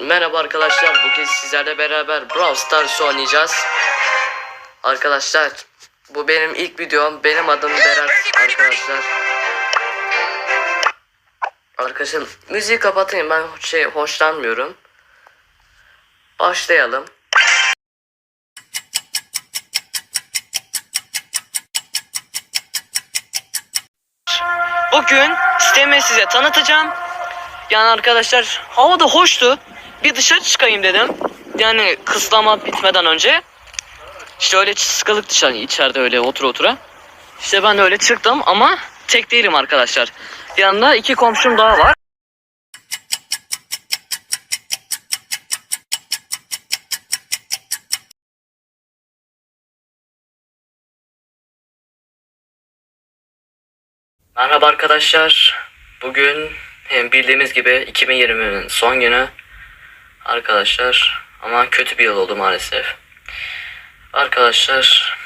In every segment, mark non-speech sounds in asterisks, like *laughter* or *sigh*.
Merhaba arkadaşlar. Bugün sizlerle beraber Brawl Stars oynayacağız. Arkadaşlar bu benim ilk videom. Benim adım Berat arkadaşlar. Arkadaşlar müziği kapatayım ben şey hoşlanmıyorum. Başlayalım. Bugün sitemi size tanıtacağım. Yani arkadaşlar hava da hoştu. Bir dışarı çıkayım dedim. Yani kısıtlama bitmeden önce. İşte öyle sıkılık dışarı içeride öyle otur otura. İşte ben öyle çıktım ama tek değilim arkadaşlar. Yanında iki komşum daha var. Merhaba arkadaşlar. Bugün hem bildiğimiz gibi 2020'nin son günü. Arkadaşlar ama kötü bir yıl oldu maalesef. Arkadaşlar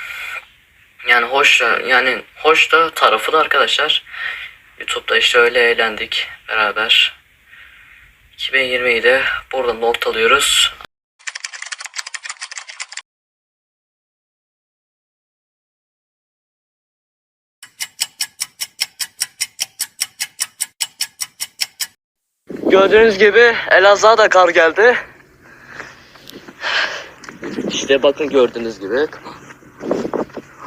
yani hoş yani hoş da tarafı da arkadaşlar. YouTube'da işte öyle eğlendik beraber. 2020'yi de burada noktalıyoruz. Gördüğünüz gibi Elazığ'a da kar geldi. İşte bakın gördüğünüz gibi.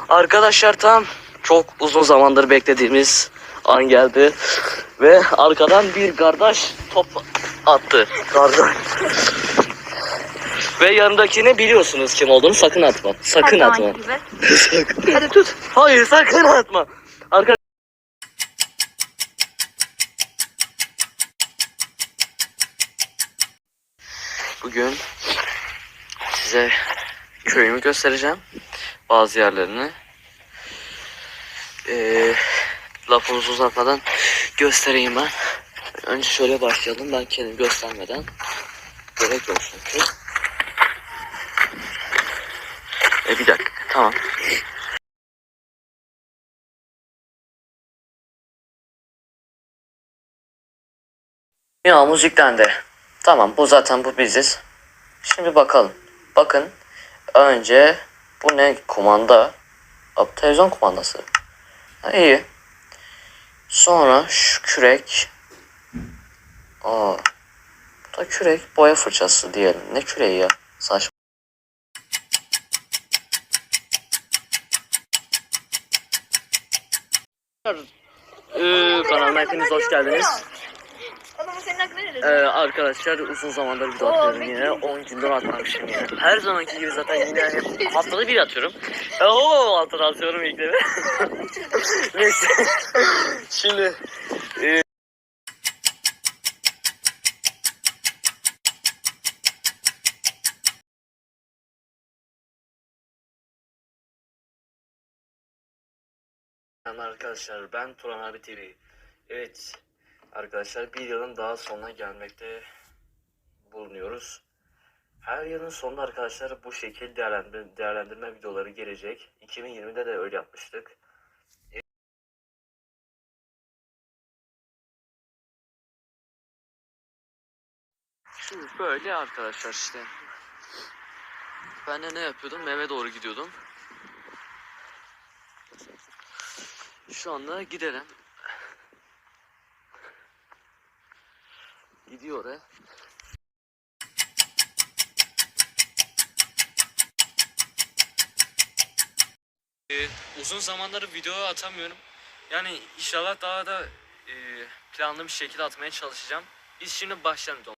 Arkadaşlar tam çok uzun zamandır beklediğimiz an geldi. Ve arkadan bir kardeş top attı. Kardeş. Ve yanındakini biliyorsunuz kim olduğunu sakın atma. Sakın Her atma. *laughs* sakın. Hadi tut. Hayır sakın atma. Arka Bugün size köyümü göstereceğim. Bazı yerlerini. Ee, lafımızı uzatmadan göstereyim ben. Önce şöyle başlayalım. Ben kendim göstermeden. Gerek yok çünkü. E bir dakika. Tamam. Ya müzikten de. Tamam bu zaten bu biziz. Şimdi bakalım. Bakın. Önce bu ne kumanda? Abi, televizyon kumandası. Ha, iyi. Sonra şu kürek. Aa. Bu da kürek boya fırçası diyelim. Ne küreği ya? Saçma. Ee, kanalıma hepiniz hoş geldiniz. Ama senin hakkında ne Ee, arkadaşlar uzun zamandır video atıyorum yine 10 gündür atmamışım yine. Her zamanki gibi zaten yine hep *laughs* haftada bir atıyorum. Ee, o haftada atıyorum ilk defa. *laughs* Neyse. Şimdi e, arkadaşlar ben Turan abi TV. Evet arkadaşlar bir yılın daha sonuna gelmekte bulunuyoruz. Her yılın sonunda arkadaşlar bu şekil değerlendirme, değerlendirme videoları gelecek. 2020'de de öyle yapmıştık. Şimdi böyle arkadaşlar işte. Ben de ne yapıyordum? Eve doğru gidiyordum. Şu anda gidelim. Gidiyor oraya. Ee, uzun zamandır video atamıyorum. Yani inşallah daha da e, planlı bir şekilde atmaya çalışacağım. Biz şimdi başlayalım.